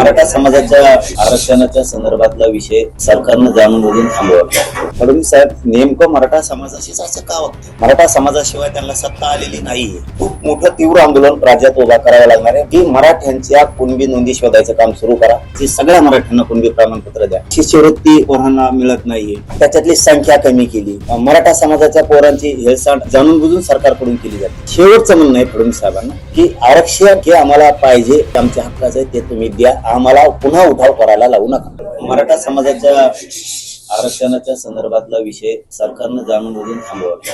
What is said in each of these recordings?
मराठा समाजाच्या आरक्षणाच्या संदर्भातला विषय सरकारनं जाणून बुजून थांबवला फडणवीस साहेब नेमकं मराठा समाजाशीच असं का वागतं मराठा समाजाशिवाय त्यांना सत्ता आलेली नाहीये. खूप मोठं तीव्र आंदोलन राज्यात उभा करावं लागणार आहे. की मराठ्यांच्या कुणबी नोंदी शोधायचं काम सुरू करा. की सगळ्या मराठ्यांना कुणबी प्रमाणपत्र द्या. शिष्यवृत्ती पोरांना मिळत नाहीये. त्याच्यातली संख्या कमी केली. मराठा समाजाच्या पोरांची हेळसांड जाणून बुजून सरकारकडून केली जाते. शेवटचं म्हणणं आहे फडणवीस साहेबांना की आरक्षण हे आम्हाला पाहिजे आमच्या हक्काचं आहे ते तुम्ही द्या. आम्हाला पुन्हा उठाव करायला लावू नका. मराठा समाजाच्या आरक्षणाच्या संदर्भातला विषय सरकारनं जाणून बुजून थांबवला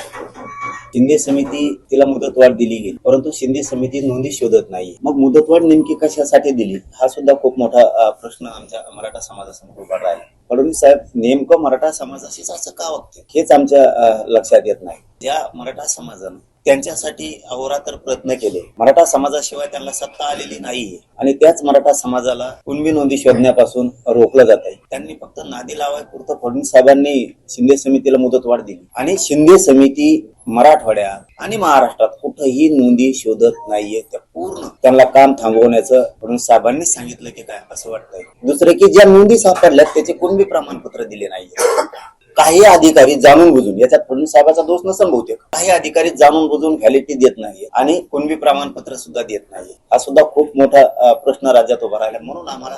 शिंदे समिती तिला मुदतवाढ दिली गेली परंतु शिंदे समिती नोंदी शोधत नाही. मग मुदतवाढ नेमकी कशासाठी दिली? हा सुद्धा खूप मोठा प्रश्न आमच्या मराठा समाजासमोर उभा राहिला. फडणवीस साहेब नेमकं मराठा समाजाशीच असं का वागते हेच आमच्या लक्षात येत नाही. ज्या मराठा समाजानं त्यांच्यासाठी अहोरात्र प्रयत्न केले. मराठा समाजाशिवाय त्यांना सत्ता आलेली नाहीये. आणि त्याच मराठा समाजाला कुणबी नोंदी शोधण्यापासून रोखलं जात आहे. त्यांनी फक्त नादी लावाय पुरतं फडणवीस साहेबांनी शिंदे समितीला मुदतवाढ दिली. आणि शिंदे समिती मराठवाड्यात आणि महाराष्ट्रात कुठंही नोंदी शोधत नाहीये. त्या पूर्ण त्यांना काम थांबवण्याचं फडणवीस साहेबांनी सांगितलं की काय असं वाटतंय. दुसरं की ज्या नोंदी सापडल्यात त्याचे कुणबी प्रमाणपत्र दिले नाहीये. काही अधिकारी जाणून बुजून याच्यात फडणवीस साहेबाचा दोष नसेल बहुतेक. काही अधिकारी जाणून बुजून व्हॅलिटी देत नाही आणि कुणबी प्रमाणपत्र सुद्धा देत नाही. हा सुद्धा खूप मोठा प्रश्न राज्यात उभा राहिला. म्हणून आम्हाला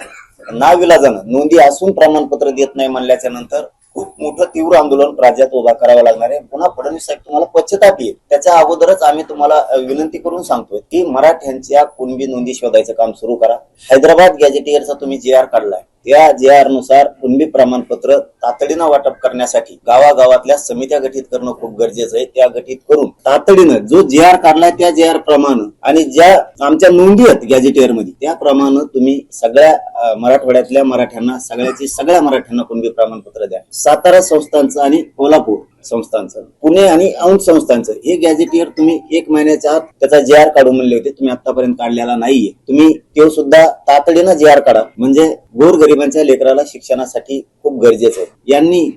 नाविलाजानं नोंदी असून प्रमाणपत्र देत नाही म्हणल्याच्या नंतर खूप मोठं तीव्र आंदोलन राज्यात उभा करावं लागणार आहे. पुन्हा फडणवीस साहेब तुम्हाला पश्चाताप येईल. त्याच्या अगोदरच आम्ही तुम्हाला विनंती करून सांगतोय की मराठ्यांच्या कुणबी नोंदी शोधायचं काम सुरू करा. हैदराबाद गॅजेटियरचा तुम्ही जे आर काढलाय. त्या जे आरनुसार कुणबी प्रमाणपत्र तातडीनं वाटप करण्यासाठी गावागावातल्या समित्या गठीत करणं खूप गरजेचं आहे. त्या गठीत करून तातडीनं जो जे आर काढलाय त्या जे आर प्रमाणे आणि ज्या आमच्या नोंदी आहेत गॅजेटियरमध्ये त्याप्रमाणे तुम्ही सगळ्या मराठवाड्यातल्या मराठ्यांना सगळ्याची सगळ्या मराठ्यांना कुणबी प्रमाणपत्र द्या. सातारा संस्थांचं आणि कोल्हापूर. संस्थांचं. पुणे आणि औंध संस्थांचं. हे गॅझेटियर तुम्ही एक महिन्याच्या आत त्याचा जे आर काढू म्हणले होते. तुम्ही आतापर्यंत काढलेला नाहीये. तुम्ही तो सुद्धा तातडीनं जे आर काढा. म्हणजे गोरगरिबांच्या लेकराला शिक्षणासाठी खूप गरजेचं आहे. यांनी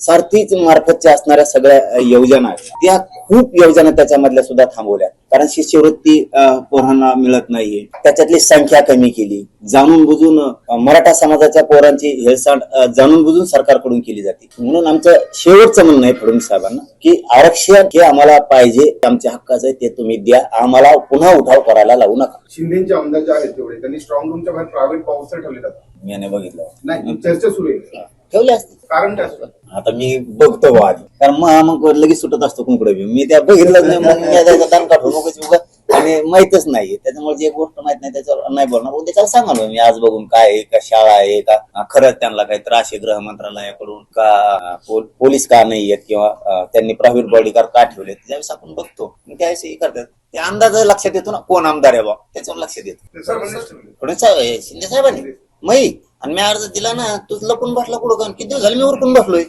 सारथीच मार्फतच्या असणाऱ्या सगळ्या योजना त्या खूप योजना त्याच्यामधल्या सुद्धा थांबवल्या कारण शिष्यवृत्ती पोरांना मिळत नाहीये. त्याच्यातली संख्या कमी केली. जाणून बुजून मराठा समाजाच्या पोरांची हेळसांड जाणून बुजून सरकारकडून केली जाते. म्हणून आमचं शेवटचं म्हणणं आहे फडणवीस साहेबांना की आरक्षण हे आम्हाला पाहिजे आमच्या हक्काचं आहे ते तुम्ही द्या. आम्हाला पुन्हा उठाव करायला लावू नका. शिंदेचे आमदार जे आहेत तेवढे त्यांनी स्ट्रॉंग रूमच्या बाहेर प्रायव्हेट पाऊसर ठेवले जातात मी बघितलं. नाही चर्चा सुरू आहे. ठेवले असते. कारण काय असतं? आता मी बघतो बा आधी. कारण मग मग लगेच सुटत असतो कुंकडे बी मी त्या बघितलं नाही मग मी त्याचा दान काढतो मग उगा आणि माहितच नाहीये. त्याच्यामुळे जे गोष्ट माहीत नाही त्याच्यावर नाही बोलणार. उद्या त्याला सांगा ना मी आज बघून काय आहे का शाळा आहे का अं, खरंच त्यांना काही त्रास आहे गृह मंत्रालयाकडून का अं, पोलीस का नाही आहेत किंवा अं, त्यांनी प्रायव्हेट बॉडीगार्ड का ठेवले त्यावेळेस आपण बघतो. मग त्यावेळेस हे करतात. ते अंदाज लक्षात येतो ना कोण आमदार आहे बा त्याच्यावर लक्षात येतो ते सर्वांनीच ठेवले कोणी साहेब हे शिंदे साहेबांनी? मै आणि मी अर्ज दिला ना तू लपून बसला कुठं का? किती दिवस झाले मी उरकून बसलोय?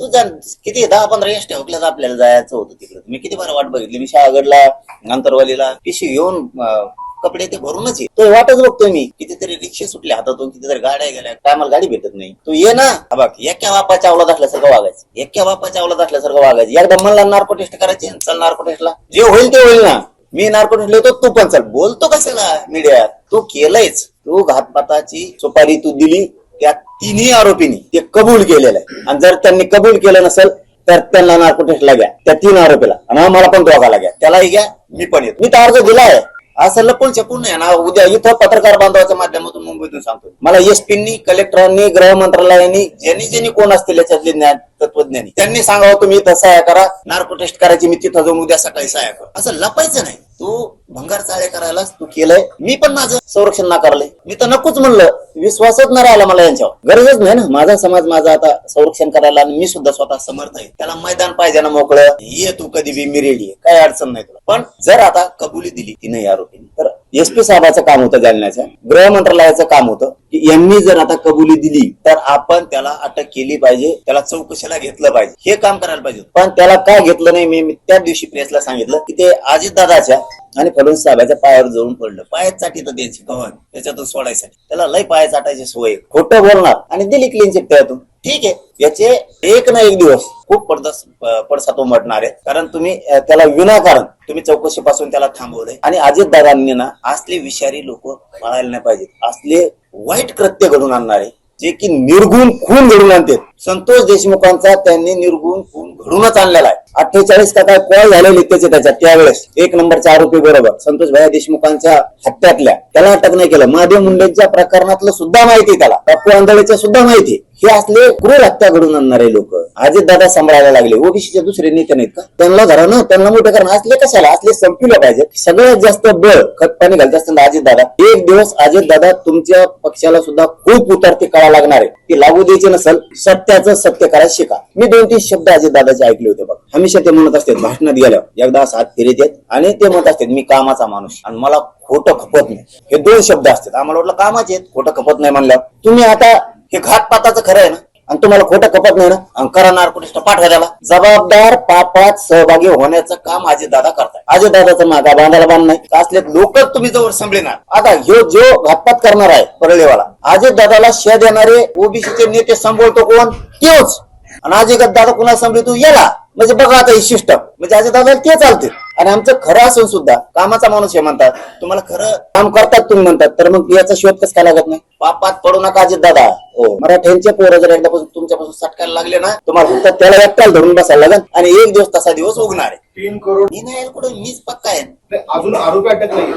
तू जा किती दहा पंधरा एस ठेवल्यात आपल्याला जायचं होतं तिकडे. मी किती बार वाट बघितली? मी शहागडला अंतरवालीला पिशी घेऊन कपडे ते भरूनच तो वाटच बघतोय मी. कितीतरी रिक्षे सुटल्या हातातून कितीतरी गाड्या गेल्या. टायमाला गाडी भेटत नाही. तू ये ना. हा बघ एक्या बापाच्या अवलाद असल्यासारखं वागायचं. एक्या बापाच्या अवलाद असल्यासारखं वागायचं. एकदा म्हणला नार्को टेस्ट करायची चल नार्को टेस्टला जे होईल ते होईल ना. मी नार्को टेस्ट लिहितो तू पण चल. बोलतो कशाला मीडियात तू केलंयच. तो घातपाताची सुपारी तू दिली त्या तिन्ही आरोपींनी ते कबूल केलेलं आहे. आणि जर त्यांनी कबूल केलं नसेल तर त्यांना नार्कोटेस्टला घ्या. त्या तीन आरोपीला. आणि आम्हाला पण दोघाला घ्या. त्यालाही घ्या मी पण येतो. मी तर अर्ज दिलाय असं लपून शकून नाही ना उद्या इथं पत्रकार बांधवाच्या माध्यमातून मुंबईतून सांगतो मला एसपींनी कलेक्टरांनी गृह मंत्रालयाने ज्यांनी ज्यांनी कोण असतील याच्यातले ज्ञान तत्वज्ञानी त्यांनी सांगावं तुम्ही इथं सहाय्य करा. नार्को टेस्ट करायची मी तिथं जाऊन उद्या सकाळी सहाय्य करा. असं लपायचं नाही. तू भंगार चाळे करायला तू केलंय. मी पण माझं संरक्षण नाकारलंय. मी तर नकोच म्हणलं. विश्वासच न राहिला मला यांच्यावर. गरजच नाही ना. माझा समाज माझा आता संरक्षण करायला आणि मी सुद्धा स्वतः समर्थ आहे. त्याला मैदान पाहिजे ना मोकळं. ये तू कधी बी मी रेडी आहे. काय अडचण नाही तुला. पण जर आता कबुली दिली तिने या आरोपीने तर एसपी साहेबाचं काम होतं जालन्याचं. गृह मंत्रालयाचं काम होतं. यांनी जर आता कबुली दिली तर आपण त्याला अटक केली पाहिजे त्याला चौकशीला घेतलं पाहिजे. हे काम करायला पाहिजे पण त्याला काय घेतलं नाही? मी त्या दिवशी प्रेसला सांगितलं की ते अजितदादाच्या आणि फडणवीस साहेबाच्या पायावर जळून पडलं. पायात चाटी तर द्यायची कवन त्याच्यातून सोडायसाठी. त्याला लय पाया चाटायची सोय खोटं बोलणार आणि दिली क्लीन चिट त्यातून. ठीक आहे. याचे एक ना एक दिवस खूप पडदास पडसात उमटणार आहे कारण तुम्ही त्याला विनाकारण तुम्ही चौकशीपासून त्याला थांबवलंय. आणि अजितदादांनी ना असले विषारी लोक पाळायला नाही पाहिजेत. असले वाईट कृत्य घडून आणणारे जे की निर्गुण खून घडून आणते संतोष देशमुखांचा त्यांनी निर्गुण खून घडूनच आणलेला आहे. अठ्ठेचाळीस का काय कॉल झालेले त्याचे त्याच्यात त्यावेळेस. एक नंबरचा आरोपी बरोबर. संतोष भाई देशमुखांच्या हत्यातल्या. त्याला अटक नाही केलं. महादेव मुंडेंच्या प्रकरणातलं सुद्धा माहिती त्याला. पप्पू आंधळेच्या सुद्धा माहिती हे असले क्रूर हत्या घडून आणणारे लोक. अजित दादा सांभाळायला लागले. ओबीसीचे दुसरे नेते नाहीत का? त्यांना घरानं त्यांना मोठं करणं. असले कशाला? असले संपविलं पाहिजे सगळ्यात जास्त बळ खत पाणी घालत असताना अजित दादा. एक दिवस अजित दादा तुमच्या पक्षाला सुद्धा खूप उतरते कळा लागणार आहे. ती लागू द्यायची नसेल. सत्याचं सत्य करायला शिका. मी दोन तीन शब्द अजित दादाचे ऐकले होते बघ. हमेशा ते म्हणत असतात भाषणात गेल्यावर एकदा सात हात फिरीत येत आणि ते म्हणत असतात मी कामाचा माणूस आणि मला खोटं खपत नाही. हे दोन शब्द असतात. आम्हाला वाटलं कामाचे आहेत खोटं खपत नाही म्हणल्यावर. तुम्ही आता हे घातपाताचं खरं आहे ना? आणि तुम्हाला खोटं खपत नाही ना? आणि करा पाठवा त्याला. जबाबदार पापात सहभागी होण्याचं काम अजित दादा करताय अजय दादाचं मागा बांधायला बांध नाही. असले लोक तुम्ही जवळ संभळणार आता ह्यो जो घातपात करणार आहे परळेवाला अजय दादाला शे देणारे ओबीसीचे नेते संभवतो कोण? तोच. आणि अजित दादा कुणा सांभाळतो याला म्हणजे बघा आता ही सिस्टम म्हणजे अजित दादा ते चालते आणि आमचं खरं असून सुद्धा कामाचा माणूस हे म्हणतात तुम्हाला खरं काम करतात तुम्ही म्हणतात तर मग याचा शोध कसं काय लागत नाही? पापात पडू नका अजित दादा. हो. मराठ्यांचे पोरं जर एकदापासून तुमच्यापासून सटकायला लागले ना तुम्हाला फक्त त्याला एकट्याला धरून बसायला लागेल आणि एक दिवस तसा दिवस उगणार आहे. तीन करोड. मी नाही कुठं मीच पक्का आहे. नाही, अजून आरोपी अटक नाही.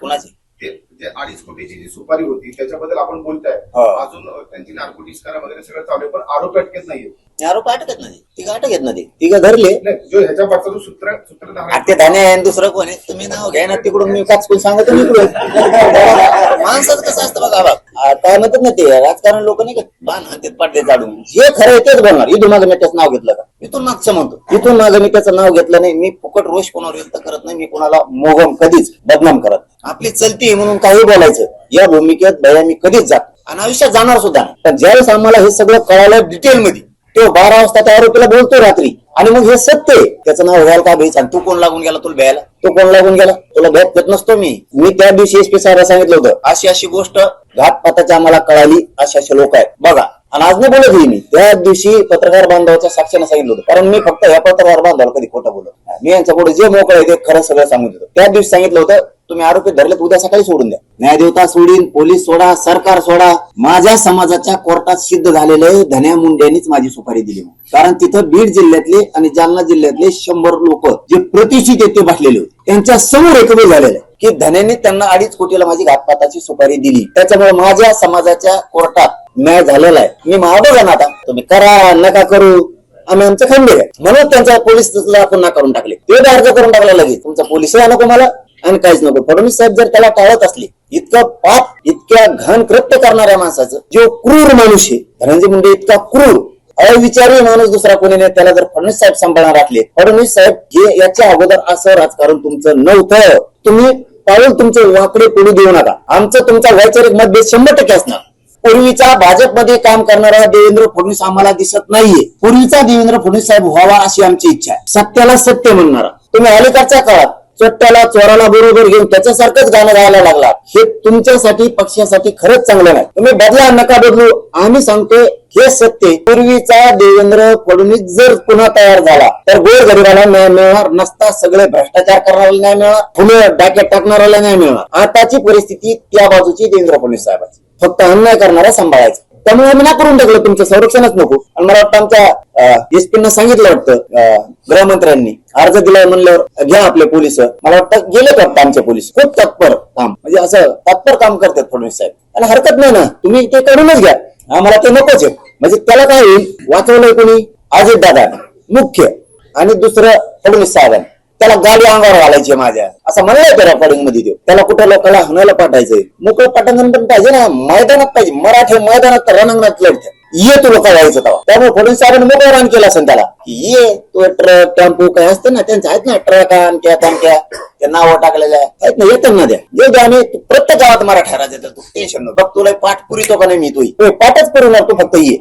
कुणाची? ते ते अडीच कोटीची जी सुपारी होती त्याच्याबद्दल आपण बोलताय. हा. अजून त्यांची नार्कोटिक्स करा वगैरे सगळं चालू आहे पण आरोपी अटकेत नाहीये आरोप अटकत नाही. तिघ अटकत नाही तिघ धरले? जो ह्याच्या पाठचा जो सूत्र सूत्रधार आता आहे ते धान्य आहे आणि दुसरं कोण आहे? तुम्ही नाव घ्या ना तिकडून मी काचकून सांगतो इकडून. माणसाचं कसं असतं बघा आ, काय म्हणतात ना ते राजकारण लोक नाही का? बाण हातात पाडते चाडून जे खरं आहे तेच बोलणार इथून मागे मी त्याचं नाव घेतलं का? इथून मागचं म्हणतो. इथून मागे मी त्याचं नाव घेतलं नाही. मी फुकट रोष कोणावर व्यक्त करत नाही. मी कोणाला मोगम कधीच बदनाम करत नाही. आपली चलती म्हणून काही बोलायचं. या भूमिकेत भया मी कधीच जात आणि आयुष्यात जाणार सुद्धा नाही. पण ज्यावेळेस आम्हाला हे सगळं कळालं डिटेल मध्ये तो बारा वाजता त्या आरोपीला बोलतो रात्री. आणि मग हे सत्य आहे. त्याचं नाव व्हायला का भेच आणि तू कोण लागून गेला तुला भ्यायला? तो कोण लागून गेला? तुला भ्यात देत नसतो मी. मी त्या दिवशी एस पी साहेब सांगितलं होतं अशी अशी गोष्ट घातपाताची आम्हाला कळाली. अशी अशी लोक आहेत. बघा आणि आज नाही बोलत मी. त्या दिवशी पत्रकार बांधवाच्या साक्षीने सांगितलं होतं. कारण मी फक्त ह्या पत्रकार बांधवाला कधी खोटं बोलत मी यांच्या पुढे जे मोकळं आहे ते खरं सगळं सांगितलं होतं त्या दिवशी सांगितलं होतं तुम्ही आरोपी धरलेत उद्या सकाळी सोडून द्या. न्यायदेवता सोडीन पोलीस सोडा सरकार सोडा. माझ्या समाजाच्या कोर्टात सिद्ध झालेलं धन्या मुंडेंनीच माझी सुपारी दिली कारण तिथं बीड जिल्ह्यातले आणि जालना जिल्ह्यातले शंभर लोक जे प्रतिष्ठित येते बसलेले होते. त्यांच्यासमोर एकमेव झालेलं आहे की धन्याने त्यांना अडीच कोटीला माझी घातपाताची सुपारी दिली. त्याच्यामुळे माझ्या समाजाच्या कोर्टात न्याय झालेला आहे. मी महाबोगा ना आता. तुम्ही करा नका करू. आम्ही आमचं खंबीर आहे. म्हणून त्यांचा पोलीसला पुन्हा करून टाकले. ते अर्ज करून टाकला लगेच. तुमचा पोलिसही नको मला आणि काहीच नको. फडणवीस साहेब जर त्याला टाळत असले इतकं पाप इतक्या घन कृत्य करणाऱ्या माणसाचं जो क्रूर माणूस आहे धनंजय मुंडे इतका क्रूर अविचारी माणूस दुसरा कोणी नाही त्याला जर फडणवीस साहेब सांभाळणार असले फडणवीस साहेब हे याच्या अगोदर असं राजकारण तुमचं नव्हतं. तुम्ही पाऊल तुमचे वाकडे पडू देऊ नका. आमचं तुमचा वैचारिक मतभेद शंभर टक्के असणार. पूर्वीचा भाजपमध्ये काम करणारा देवेंद्र फडणवीस आम्हाला दिसत नाहीये. पूर्वीचा देवेंद्र फडणवीस साहेब व्हावा अशी आमची इच्छा आहे. सत्याला सत्य म्हणणारा. तुम्ही अलीकडच्या काळात चोट्याला चोराला बरोबर घेऊन त्याच्यासारखंच गाणं गायला लागला. हे तुमच्यासाठी पक्षासाठी खरंच चांगलं नाही. तुम्ही बदला नका बदलू. आम्ही सांगतोय हे सत्य पूर्वीचा देवेंद्र फडणवीस जर पुन्हा तयार झाला तर गोर गरिबाला न्याय मिळणार नसता. सगळे भ्रष्टाचार करणाऱ्याला न्याय मिळणार. फुले डाक्यात टाकणाऱ्याला न्याय मिळणार. आताची परिस्थिती त्या बाजूची देवेंद्र फडणवीस साहेबांची. फक्त अन्याय करणारा सांभाळायचा. त्यामुळे आम्ही ना करून टाकलं तुमचं संरक्षणच नको. आणि मला वाटतं आमच्या एसपीना सांगितलं वाटतं गृहमंत्र्यांनी. अर्ज दिलाय म्हणल्यावर घ्या आपले पोलीस. मला वाटतं गेले वाटतं आमचे पोलीस. खूप तत्पर काम. म्हणजे असं तत्पर काम करतात फडणवीस साहेब. आणि हरकत नाही ना. तुम्ही ते करूनच घ्या. आम्हाला ते नकोच आहे. म्हणजे त्याला काय होईल? वाचवलंय कोणी? अजित दादा. मुख्य. आणि दुसरं फडणवीस साहेबांनी. त्याला गाडी अंगावर घालायची माझ्या. असं म्हणलंय त्या रेकॉर्डिंगमध्ये देऊ त्याला कुठं लोकांना हणायला पाठायचंय? मोकळं पटांगण पण पाहिजे ना. मैदानात पाहिजे. मराठी मैदानात तर रणांगणात लढत. ये तुला काय व्हायचं तेव्हा. त्यामुळे फडणवीस साहेबांनी मोकळा रान केला असेल त्याला. ये तो ट्रक टेम्पो काय असतं ना त्यांचं आहेत ना ट्रक आमक्या तामक्या त्या नावं टाकलेल्या आहेत ना येतात ना द्या जे द्या आम्ही प्रत्येक गावात मराठा राज्य तू टेन्शन बघ तुला पाठ पुरी तो का नाही मी तुही? पाठच पुरवणार तू फक्त ये.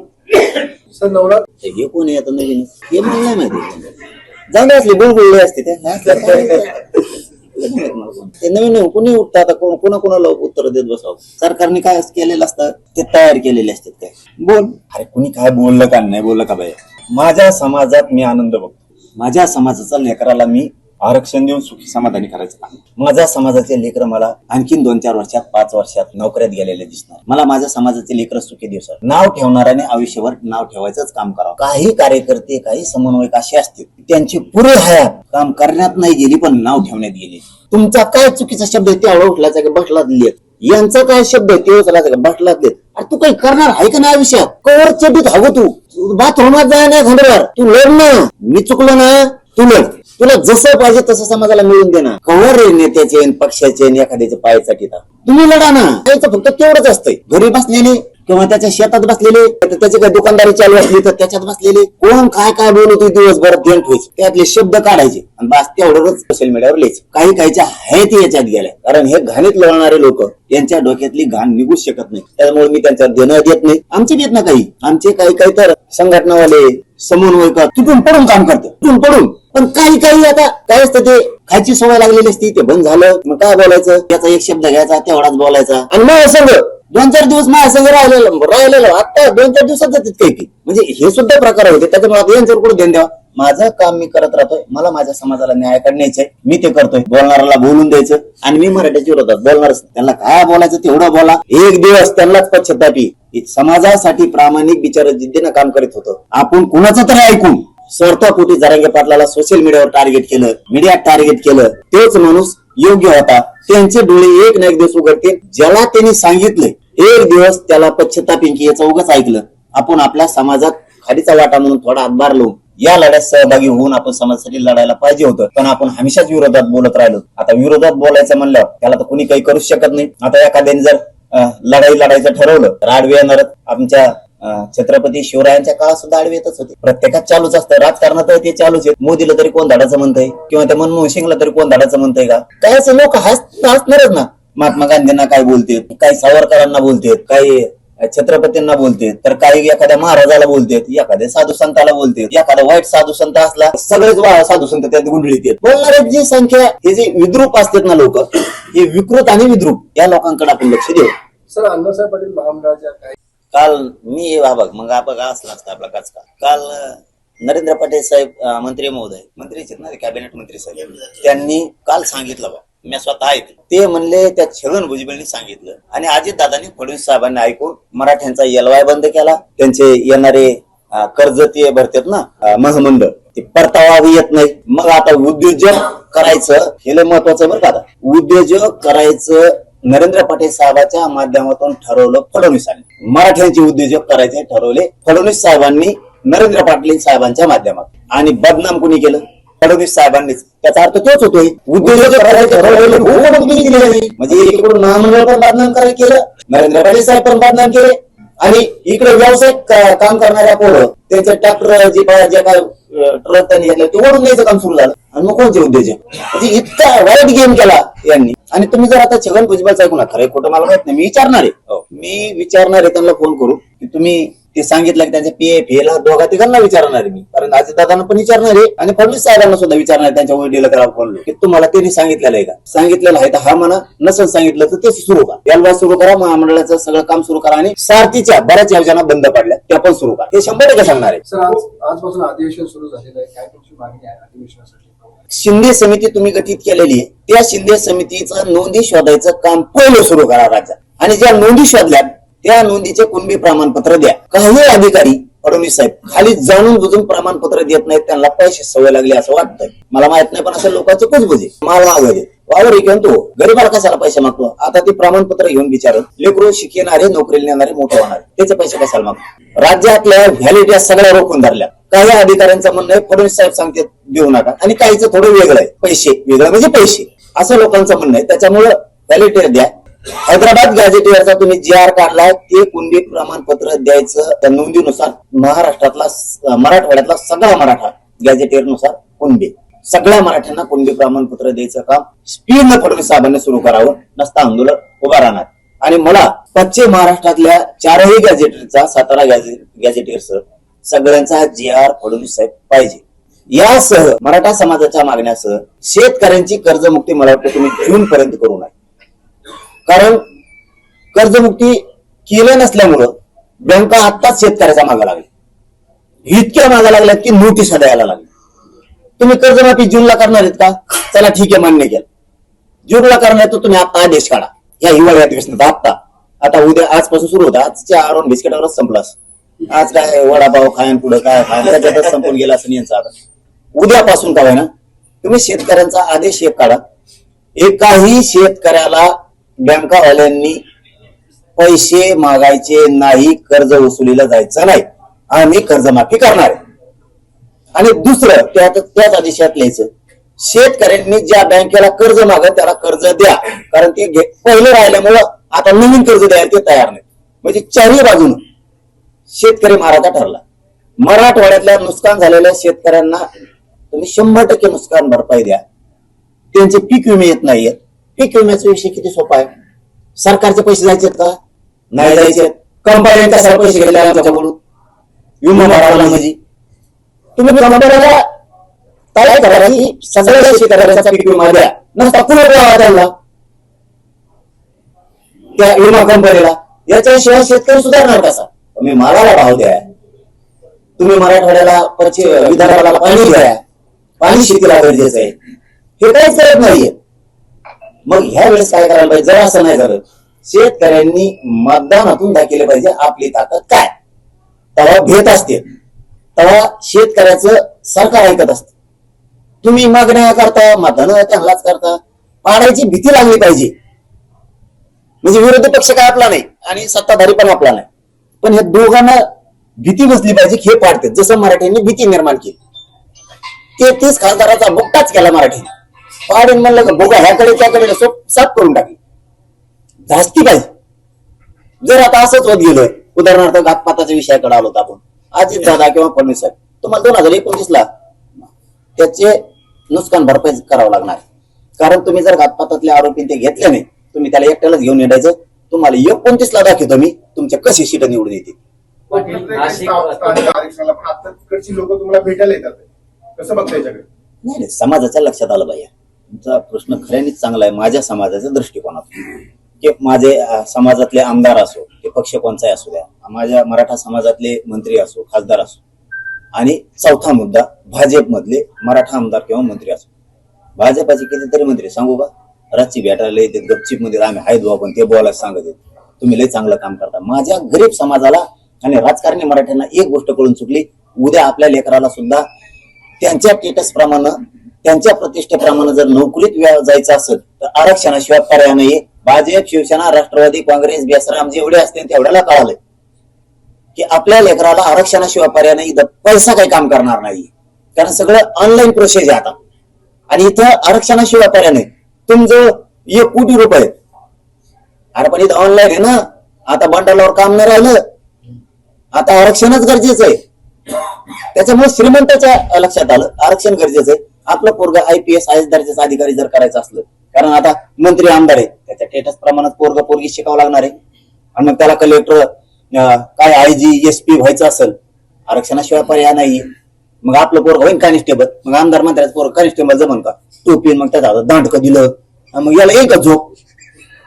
हे कोण येतं नवीन? हे मला नाही माहिती. जाऊन असले बुलबुलले असते? ते नवीन नवीन कुणी उठतं आता कोण कोणा कोणाला उत्तर देत बसावं? सरकारने काय केलेलं असतं ते तयार केलेले असतात काय? बोल. अरे कुणी काय बोललं का नाही बोललं का बाई? माझ्या समाजात मी आनंद बघतो. माझ्या समाजाचा लेकराला मी आरक्षण देऊन सुखी समाधानी करायचं काम. माझ्या समाजाचे लेकर मला आणखीन दोन चार वर्षात पाच वर्षात नोकऱ्यात गेलेले दिसणार. मला माझ्या समाजाचे लेकर सुखी दिवसात नाव ठेवणाऱ्याने आयुष्यभर नाव ठेवायचंच काम करावं. काही कार्यकर्ते काही समन्वयक असे असतील त्यांची पुरे हयात काम करण्यात नाही गेली पण नाव ठेवण्यात गेली. तुमचा काय चुकीचा शब्द आहे त्यावेळा उठलाचा की बसलाच लिहित यांचा काय शब्द आहे ते उचलायचा का बसलाच लिहित अरे तू काही करणार आहे का नाही आयुष्यात? कवर चटीत हवं तू. बाथरूमात जाय ना घंडवर तू लढ ना. मी चुकलो ना तू लढ. तुला जसं पाहिजे तसं समाजाला मिळून देणार. कव्हर कवर रे नेत्याचे पक्षाचे एखाद्याचे पायाचा टिता तुम्ही लढा ना. त्याचं फक्त तेवढंच असतंय. घरी बसलेले किंवा त्याच्या शेतात बसलेले त्याचे त्याची काही दुकानदारी चालू असली तर त्याच्यात बसलेले. कोण काय काय बोलतो दिवसभर देण ठेवायचे त्यातले शब्द काढायचे. आणि बस तेवढंच सोशल मीडियावर लिहायचे. काही काहीच्या आहेत याच्यात गेल्या. कारण हे घाणीत लढणारे लोक यांच्या डोक्यातली घाण निघूच शकत नाही. त्यामुळे मी त्यांच्यावर देणं देत नाही. आमचे देत ना काही. आमचे काही काही तर संघटनावाले समन्वयकर तिथून पडून काम करते तिथून पडून. पण काही काही आता काय असतं ते खायची सवय लागलेली असती ते बंद झालं. मग काय बोलायचं? त्याचा एक शब्द घ्यायचा तेवढाच बोलायचा. आणि मग संघ दोन चार दिवस माझ्या संघ राहिलेलं राहिलेलं. आता दोन चार दिवसात जातात काही म्हणजे हे सुद्धा प्रकार होते त्याच्यामुळे आता यांच्यावर कुठे देऊन द्यावा? माझं काम मी करत राहतोय. मला माझ्या समाजाला न्याय काढण्याचे मी ते करतोय. बोलणाऱ्याला बोलून द्यायचं. आणि मी मराठीच्या विरोधात बोलणार त्यांना काय बोलायचं तेवढं बोला. एक दिवस त्यांनाच पश्चातापी. समाजासाठी प्रामाणिक विचार जिद्दीनं काम करीत होतं. आपण कुणाचं तरी ऐकून स्वार्थापोटी जरांगे पाटलाला सोशल मीडियावर टार्गेट केलं मीडियात टार्गेट केलं तेच माणूस योग्य होता. त्यांचे डोळे एक ना एक दिवस उघडतील ज्याला त्यांनी सांगितले एक दिवस त्याला पश्चाताप की याचं उगाच ऐकलं. आपण आपल्या समाजात खालीचा वाटा म्हणून थोडा हातभार लावून या लढ्यात सहभागी होऊन आपण समाजासाठी लढायला पाहिजे होतं. पण आपण हमेशाच विरोधात बोलत राहिलो. आता विरोधात बोलायचं म्हणल्यावर त्याला तर कुणी काही करूच शकत नाही. आता एखाद्याने जर लढाई लढायचं ठरवलं तर आडवे येणार आमच्या छत्रपती शिवरायांच्या काळात सुद्धा आडवे येतच होते. प्रत्येकात चालूच असतं. राजकारणात ते चालूच आहे मोदीला तरी कोण धाडाचं म्हणतंय. किंवा त्या मनमोहन सिंगला तरी कोण धाडाचं म्हणतंय का? काय असं लोक हस हसणारच ना. महात्मा गांधींना काय बोलतेत? काही सावरकरांना बोलतेत. काही छत्रपतींना बोलतेत. तर काही एखाद्या महाराजाला बोलतेत. एखाद्या साधू संताला बोलतेत. एखादा वाईट साधू संत असला सगळेच साधू संत त्यात गुंडळीत आहेत. जी संख्या हे जे विद्रूप असतात ना लोक हे विकृत आणि विद्रूप या लोकांकडे आपण लक्ष देऊ. सर अण्णासाहेब पाटील महामंडळाच्या काल मी हे बघ मग आपण असला असता आपला काचका. काल नरेंद्र पाटील साहेब मंत्री महोदय मंत्री ना कॅबिनेट मंत्री साहेब त्यांनी काल सांगितलं बा मी स्वतः ऐकलं ते म्हणले त्या छगन भुजबळनी सांगितलं. आणि अजित दादांनी फडणवीस साहेबांनी ऐकून मराठ्यांचा एलवाय बंद केला. त्यांचे येणारे कर्ज ते भरतात ना अं, ते परतावा येत नाही. मग आता उद्योजक करायचं हे महत्वाचं बरं का आता. उद्योजक करायचं नरेंद्र पाटील साहेबांच्या माध्यमातून ठरवलं फडणवीसांनी मराठ्यांचे उद्योजक करायचे ठरवले फडणवीस साहेबांनी नरेंद्र पाटील साहेबांच्या माध्यमात आणि बदनाम कुणी केलं? फडणवीस साहेबांनीच. त्याचा अर्थ तोच होतोय. उद्योजक म्हणजे इकडून महामंडळ पण बदनाम करायला केलं नरेंद्र पाटील साहेब पण बदनाम केले. आणि इकडे व्यावसायिक काम करणाऱ्या पोरं त्यांचे ट्रॅक्टर जे काय जे काय ट्रक त्यांनी घेतलं ते ओढून द्यायचं काम सुरू झालं. आणि मग कोणते उद्योजक? म्हणजे इतका वाईट गेम केला यांनी. आणि तुम्ही जर आता छगन भुजबळचं ऐकू खरं खोटं मला माहीत नाही मी विचारणार आहे. हो. मी विचारणार आहे त्यांना फोन करू की तुम्ही ते सांगितलं की त्यांच्या पी एफ ला दोघा तिघांना विचारणार मी. कारण दादांना पण विचारणार आहे आणि फडणवीस साहेबांना सुद्धा विचारणार त्यांच्या वडील त्याला फोन की तुम्हाला त्यांनी सांगितलेलं आहे का? सांगितलेलं आहे तर हा म्हणा नसेल सांगितलं तर ते सुरू करा. याला सुरू करा महामंडळाचं सगळं काम सुरू करा आणि सारथीच्या बऱ्याच योजना बंद पडल्या त्या पण सुरू करा. ते शंभर टक्के सांगणार आहे. आजपासून अधिवेशन सुरू झालेलं आहे. काय तुमची मागणी आहे अधिवेशनासाठी? शिंदे समिती तुम्ही गठीत केलेली आहे. त्या शिंदे समितीचं नोंदी शोधायचं काम पहिलं सुरू करा राज्यात. आणि ज्या नोंदी शोधल्या त्या नोंदीचे कुणबी प्रमाणपत्र द्या. काही अधिकारी फडणवीस साहेब खाली जाणून बुजून प्रमाणपत्र देत नाहीत त्यांना पैसे सवय लागली असं वाटतंय. मला माहीत नाही पण असं लोकांचं कुजबुजे माल मागवले वावर घेऊन तो गरीबाला कशाला पैसे मागतो. आता ते प्रमाणपत्र घेऊन विचारत लेकरू शिकणारे नोकरीला नेणारे मोठे होणार. त्याचे पैसे कशाला मागतो राज्यातल्या व्हॅलिटी सगळ्या रोखून धरल्या. काही अधिकाऱ्यांचं म्हणणं आहे फडणवीस साहेब सांगते देऊ नका. आणि काहीच थोडं वेगळं आहे. पैसे. वेगळं म्हणजे पैसे. असं लोकांचं म्हणणं आहे. त्याच्यामुळं व्हॅलिटी द्या. हैदराबाद गॅझेटियरचा तुम्ही जे आर काढलाय ते कुणबी प्रमाणपत्र द्यायचं त्या नोंदीनुसार महाराष्ट्रातला मराठवाड्यातला सगळा मराठा गॅझेटियरनुसार कुणबी सगळ्या मराठ्यांना कुणबी प्रमाणपत्र द्यायचं काम स्पीडनं फडणवीस साहेबांनी सुरू करावं नसता आंदोलन उभा राहणार. आणि मला पश्चिम महाराष्ट्रातल्या चारही गॅझेटरचा सातारा गॅझेटियरसह सगळ्यांचा जे आर फडणवीस साहेब पाहिजे. यासह मराठा समाजाच्या मागण्यासह शेतकऱ्यांची कर्जमुक्ती मला वाटतं तुम्ही जून पर्यंत करू नये कारण कर्जमुक्ती केलं नसल्यामुळं बँका आत्ताच शेतकऱ्याचा मागा लागल्या. इतक्या मागा लागल्यात की नोटीस द्यायला लागल्या तुम्ही कर्जमाफी जूनला करणार आहेत का? चला ठीक आहे मान्य केलं. जूनला करणार तर तुम्ही आता आदेश काढा. या हिवाळी अधिवेशनात आता आता उद्या आजपासून सुरू होता. आजच्या आरोन बिस्किटावरच संपलास आज काय वडापाव खायन पुढं काय खायन? त्याच्यातच संपून गेला असं यांचा आता उद्यापासून काय ना तुम्ही शेतकऱ्यांचा आदेश एक काढा. एकाही शेतकऱ्याला बँकावाल्यांनी पैसे मागायचे नाही कर्ज वसुलीला जायचं नाही. आम्ही कर्जमाफी करणार आहे. आणि दुसरं त्यात त्याच आदेशात लिहायचं शेतकऱ्यांनी ज्या बँकेला कर्ज मागत त्याला कर्ज द्या. कारण ते घे- पहिलं राहिल्यामुळं आता नवीन कर्ज द्यायला ते तयार नाही म्हणजे चारही बाजून शेतकरी मारायचा ठरला. मराठवाड्यातल्या नुकसान झालेल्या शेतकऱ्यांना तुम्ही शंभर टक्के नुकसान भरपाई द्या. त्यांचे पीक विमे येत नाहीयेत. पीक विम्याचा विषय किती सोपा आहे? सरकारचे पैसे जायचे का? नाही जायचे कंपन्यांनी कसा पैसे घेतले आमच्याकडून. विमा भरावा म्हणजे. तुम्ही कंपन्याला काय करा की सगळ्या शेतकऱ्यांचा पीक विमा द्या. नसता पुन्हा त्यांना. त्या विमा कंपनीला. याच्याशिवाय शेतकरी सुधारणार कसा? तुम्ही मालाला भाव द्या. तुम्ही मराठवाड्याला परचे विदर्भाला पाणी द्या. पाणी शेतीला गरजेचं आहे. हे काहीच करत नाहीये. मग ह्या वेळेस काय करायला पाहिजे? जर असं नाही झालं. शेतकऱ्यांनी मतदानातून दाखवले पाहिजे आपली ताकद काय? तेव्हा भेट असते. तेव्हा शेतकऱ्याचं सरकार ऐकत असत. तुम्ही मागण्या करता मतदान त्यांनाच करता. पाडायची भीती लागली पाहिजे. म्हणजे विरोधी पक्ष काय आपला नाही आणि सत्ताधारी पण आपला नाही. पण हे दोघांना भीती बसली पाहिजे हे पाडते जसं मराठ्यांनी भीती निर्माण केली. तेहतीस खासदाराचा बुक्काच केला मराठीने पाडून म्हणलं का बोगा ह्याकडे त्याकडे सोप साफ करून टाकली जास्ती पाहिजे जर आता असंच होत गेलं उदाहरणार्थ घातपाताच्या विषयाकडे आलो होतो आपण अजित दादा किंवा फडणवीस साहेब तुम्हाला दोन हजार एकोणतीस ला त्याचे नुकसान भरपाई करावं लागणार कारण तुम्ही जर घातपातातले आरोपी ते घेतले नाही तुम्ही त्याला एकट्यालाच घेऊन येण्याचं तुम्हाला एकोणतीस ला दाखवतो मी तुमच्या कशी सीट निवडून येते लोक तुम्हाला भेटायला येतात कसं बघता याच्याकडे नाही नाही समाजाच्या लक्षात आलं पाहिजे तुमचा प्रश्न खऱ्यानेच चांगला आहे माझ्या समाजाच्या दृष्टिकोनातून. की माझे समाजातले आमदार असो ते पक्ष कोणताही असू द्या माझ्या मराठा समाजातले मंत्री असो खासदार असो आणि चौथा मुद्दा भाजपमधले मराठा आमदार किंवा मंत्री असो. भाजपाचे कितीतरी मंत्री सांगू का? रातची भेटायला येते गपचिपमध्ये आम्ही हायत बाबा पण ते बोलायला सांगत येत तुम्ही लय चांगलं काम करता. माझ्या गरीब समाजाला आणि राजकारणी मराठ्यांना एक गोष्ट कळून चुकली उद्या आपल्या लेकराला सुद्धा त्यांच्या टेटस प्रमाणे त्यांच्या प्रतिष्ठेप्रमाणे जर नोकरीत जायचं असेल तर आरक्षणाशिवाय पर्याय नाही भाजप शिवसेना राष्ट्रवादी काँग्रेस बेसराम जेवढे असतील तेवढ्याला कळालंय. की आपल्या लेकराला आरक्षणाशिवाय पर्याय नाही इथं पैसा काही काम करणार नाही. कारण सगळं ऑनलाईन प्रोसेस आहे आता. आणि इथं आरक्षणाशिवाय पर्याय नाही. तुमचं एक कोटी रुपये. अरे पण इथं ऑनलाईन आहे ना. आता बंडलावर काम नाही राहिलं. आता आरक्षणच गरजेचं आहे. त्याच्यामुळे श्रीमंताच्या लक्षात आलं. आरक्षण गरजेचं आहे. आपलं पोरग आयपीएस आय एस दर्जाचा अधिकारी जर करायचं असलं कारण आता मंत्री आमदार आहे त्याच्या स्टेटस प्रमाणात पोरग पोरगी शिकावं लागणार आहे. आणि मग त्याला कलेक्टर काय आय जी एस पी व्हायचं असेल आरक्षणाशिवाय पर्याय नाही मग आपलं पोरग होईन कॉन्स्टेबल मग आमदार मंत्र्याचं पोरग कॉन्स्टेबल जमन का? टोपीन मग त्याचा हातात दांडकं दिलं. मग याला एक झोप.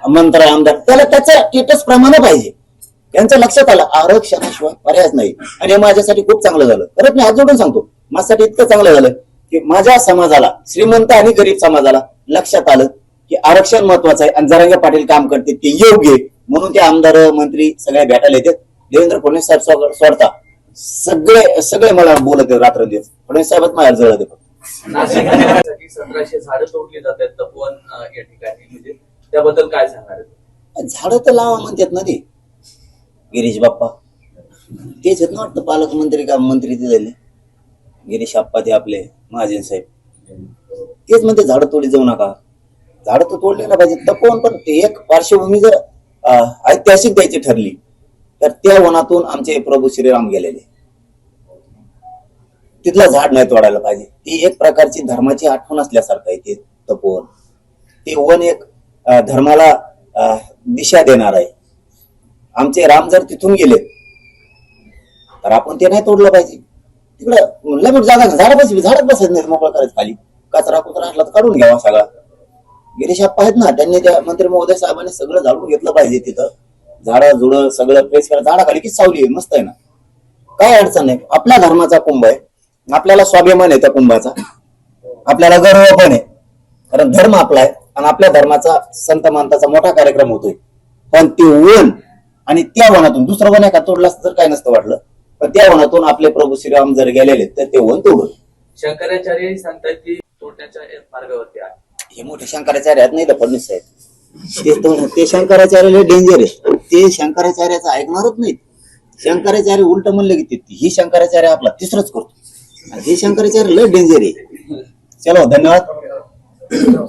मंत्र आमदार त्याला त्याचा स्टेटस प्रमाण पाहिजे. त्यांचं लक्षात आलं आरक्षणाशिवाय पर्यायच नाही. आणि हे माझ्यासाठी खूप चांगलं झालं. परत मी हात जोडून सांगतो माझ्यासाठी इतकं चांगलं झालं. की माझ्या समाजाला श्रीमंत आणि गरीब समाजाला लक्षात आलं की आरक्षण महत्वाचं आहे आणि जरांगे पाटील काम करते ते योग्य. म्हणून ते आमदार मंत्री सगळे भेटायला येतात. देवेंद्र फडणवीस साहेब सोडता. सगळे सगळे मला बोलत आहेत रात्रंदिवस. फडणवीस साहेबच माझ्या येतात. नाशिकसाठी सतराशे झाडं तोडली जातात तपोवन या ठिकाणी. म्हणजे त्याबद्दल काय सांगणार? झाडं तर लावा म्हणतात ना ते. गिरीश बाप्पा. तेच आहेत ना वाटतं पालकमंत्री का मंत्री ते झाले. गिरीश आप्पा ते आपले महाजन साहेब. तेच म्हणते झाडं तोडी जाऊ नका. झाडं तर तोडलेला पाहिजे तपोवन पण एक पार्श्वभूमी जर ऐतिहासिक द्यायची ठरली तर त्या वनातून आमचे प्रभू श्रीराम गेलेले. तिथलं झाड नाही तोडायला पाहिजे. ती एक प्रकारची धर्माची आठवण असल्यासारखं आहे ते तपोवन. ते वन एक धर्माला दिशा देणार आहे. आमचे राम जर तिथून गेले तर आपण ते नाही तोडलं पाहिजे. तिकडं लिमिट जागा झाड बस झाडच बसत नाही मोकळं करायचं खाली. कचरा कुचरा असला तर काढून घ्यावा सगळा. गिरीश आप्पा आहेत ना त्यांनी त्या मंत्री महोदय साहेबांनी सगळं झाडून घेतलं पाहिजे तिथं. झाडं झुड सगळं प्रेस करा. झाडाखाली की सावली आहे मस्त आहे ना. काय अडचण नाही. आपल्या धर्माचा कुंभ आहे. आपल्याला स्वाभिमान आहे त्या कुंभाचा. आपल्याला गर्व पण आहे. कारण धर्म आपला आहे. आणि आपल्या धर्माचा संत मानताचा मोठा कार्यक्रम होतोय. पण ते वन आणि त्या वनातून दुसरं वन एका तोडला तर काय नसतं वाटलं. पण त्या वनातून आपले प्रभू श्रीराम जर गेलेले तर ते वन तोडून. शंकराचार्य सांगतात की तोडण्याच्या मार्गावरती आहे. हे मोठे शंकराचार्य आहेत नाही तर फडणवीस साहेब. ते तो- ते शंकराचार्य डेंजर आहे. ते शंकराचार्याचं ऐकणारच नाहीत. शंकराचार्य उलट म्हणले की ते- ही शंकराचार्य आपला तिसरंच करतो. आणि हे शंकराचार्य लय डेंजर आहे. चलो धन्यवाद.